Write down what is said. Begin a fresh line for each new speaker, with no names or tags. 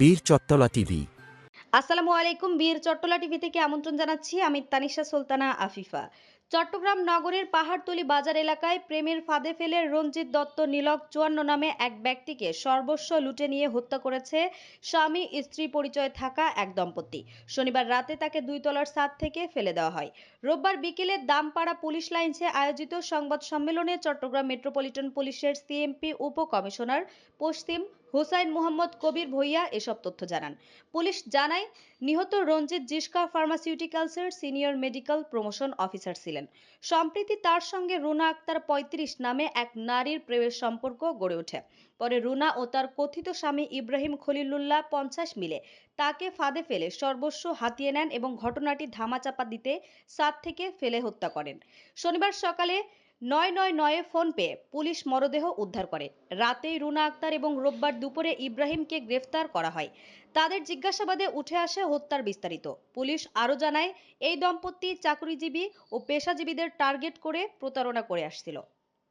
বীর চট্টলা টিভি।
আসসালামু আলাইকুম, বীর চট্টলা টিভি থেকে আমন্ত্রণ জানাচ্ছি আমি তানিশা সুলতানা আফিফা। চট্টগ্রাম নগরের পাহাড়তলি বাজার এলাকায় প্রেমের ফাঁদে ফেলে রঞ্জিত দত্ত নীলক চুয়ান্ন নামে এক ব্যক্তিকে সর্বস্ব লুটে নিয়ে হত্যা করেছে স্বামী, স্ত্রী পরিচয় থাকা এক দম্পতি। শনিবার রাতে তাকে দুই তলার ছাদ থেকে ফেলে দেওয়া হয়। রোববার বিকেলে দামপাড়া পুলিশ লাইন্সে আয়োজিত সংবাদ সম্মেলনে চট্টগ্রাম মেট্রোপলিটন পুলিশের সিএমপি উপ কমিশনার পশ্চিম হুসাইন মোহাম্মদ কবির ভুইয়া এসব তথ্য জানান। পুলিশ জানায়, নিহত রঞ্জিত জিসকা ফার্মাসিউটিক্যালসের সিনিয়র মেডিকেল প্রমোশন অফিসার ছিলেন। সম্প্রতি তার সঙ্গে রুনা আক্তার পঁয়ত্রিশ নামে এক নারীর প্রেমের সম্পর্ক গড়ে ওঠে। পরে রুনা ও তার কথিত স্বামী ইব্রাহিম খলিলুল্লাহ পঞ্চাশ মিলে তাকে ফাঁদে ফেলে সর্বস্ব হাতিয়ে নেন এবং ঘটনাটি ধামাচাপা দিতে সাত থেকে ফেলে হত্যা করেন। শনিবার সকালে নয় নয় নয়ে ফোন পেয়ে পুলিশ মরদেহ উদ্ধার করে। রাতেই রুনা আক্তার এবং রোববার দুপুরে ইব্রাহিমকে গ্রেফতার করা হয়। তাদের জিজ্ঞাসাবাদে উঠে আসে হত্যার বিস্তারিত। পুলিশ আরও জানায়, এই দম্পতি চাকরিজীবী ও পেশাজীবীদের টার্গেট করে প্রতারণা করে আসছিল।